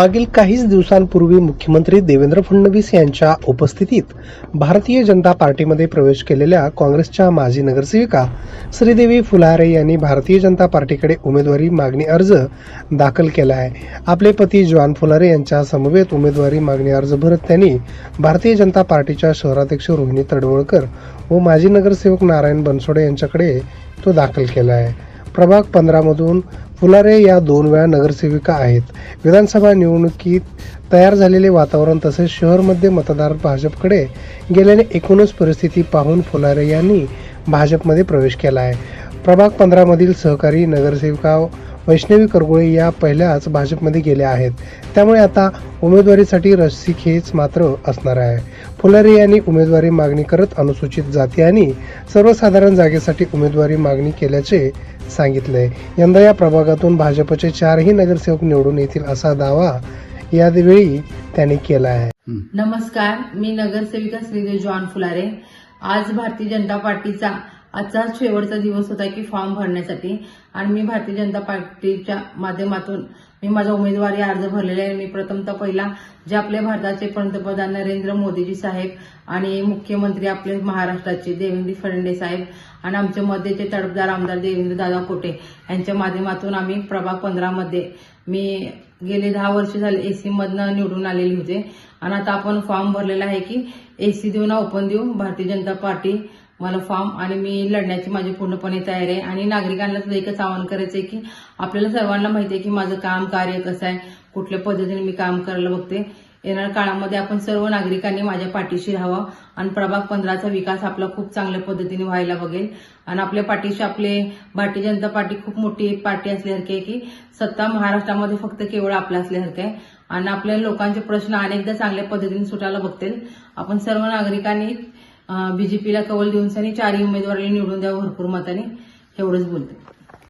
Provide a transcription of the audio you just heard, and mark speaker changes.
Speaker 1: मागील काहीच दिवसांपूर्वी मुख्यमंत्री देवेंद्र फडणवीस यांच्या उपस्थितीत भारतीय जनता पार्टीमध्ये प्रवेश केलेल्या काँग्रेसच्या माजी नगरसेविका श्रीदेवी फुलारे यांनी भारतीय जनता पार्टीकडे उमेदवारी मागणी अर्ज दाखल केला आहे. आपले पती जॉन फुलारे यांच्या समवेत उमेदवारी मागणी अर्ज भरत त्यांनी भारतीय जनता पार्टीच्या शहराध्यक्ष रोहिणी तडवळकर व माजी नगरसेवक नारायण बनसोडे यांच्याकडे तो दाखल केला आहे. प्रभाग पंधरामधून फुलारे या दोन वेळा नगरसेविका आहेत. विधानसभा निवडणुकीत तयार झालेले वातावरण तसेच शहरमध्ये मतदार भाजपकडे गेल्याने एकूणच परिस्थिती पाहून फुलारे यांनी भाजपमध्ये प्रवेश केला आहे प्रभाग पंधरामधील सहकारी नगरसेविका वैष्णवी करगुळे या पहिल्याच भाजपमध्ये गेल्या आहेत. त्यामुळे आता उमेदवारीसाठी रस्सीखेच मात्र असणार आहे. फुलारे यांनी उमेदवारी मागणी करत अनुसूचित जाती आणि सर्वसाधारण जागेसाठी उमेदवारी मागणी केल्याचे सांगितले. यंदा या प्रभागातून भाजपचे चारही नगरसेवक निवडून येतील असा दावा यावेळी त्यांनी केला आहे.
Speaker 2: नमस्कार मी नगरसेविका श्रीदेव जॉन फुलारे. आज भारतीय जनता पार्टीचा आजचा शेवटचा दिवस होता की फॉर्म भरण्यासाठी. आणि मी भारतीय जनता पार्टीच्या माध्यमातून मी माझा उमेदवारी अर्ज भरलेला आहे. मी प्रथमतः पहिला जे आपले भारताचे पंतप्रधान नरेंद्र मोदीजी साहेब आणि मुख्यमंत्री आपले महाराष्ट्राचे देवेंद्र फडणवीस साहेब आणि आमचे मध्येचे तडफदार आमदार देवेंद्र दादा कोटे यांच्या माध्यमातून आम्ही प्रभाग पंधरामध्ये मी गेले दहा वर्ष झाले एसी मधनं निवडून आलेली होते. आणि आता आपण फॉर्म भरलेला आहे की एसी देऊ ना ओपन देऊ भारतीय जनता पार्टी मला फॉर्म आणि मी लढण्याची माझी पूर्णपणे तयारी आहे. आणि नागरिकांना सुद्धा एकच आवाहन करायचं आहे की आपल्याला सर्वांना माहिती आहे की माझं काम कार्य कसं आहे कुठल्या पद्धतीने मी काम करायला बघते. येणाऱ्या काळामध्ये आपण सर्व नागरिकांनी माझ्या पाठीशी राहावं आणि प्रभाग पंधराचा विकास आपला खूप चांगल्या पद्धतीने व्हायला बघेल. आणि आपल्या पाठीशी आपले भारतीय जनता पार्टी खूप मोठी पार्टी असल्यासारखी आहे की सत्ता महाराष्ट्रामध्ये फक्त केवळ आपला असल्यासारखं आहे. आणि आपल्या लोकांचे प्रश्न अनेकदा चांगल्या पद्धतीने सुटायला बघतील. आपण सर्व नागरिकांनी बीजेपीला कवल देऊन सनी चारही उमेदवाराला निवडून द्यावं भरपूर मताने. एवढंच बोलते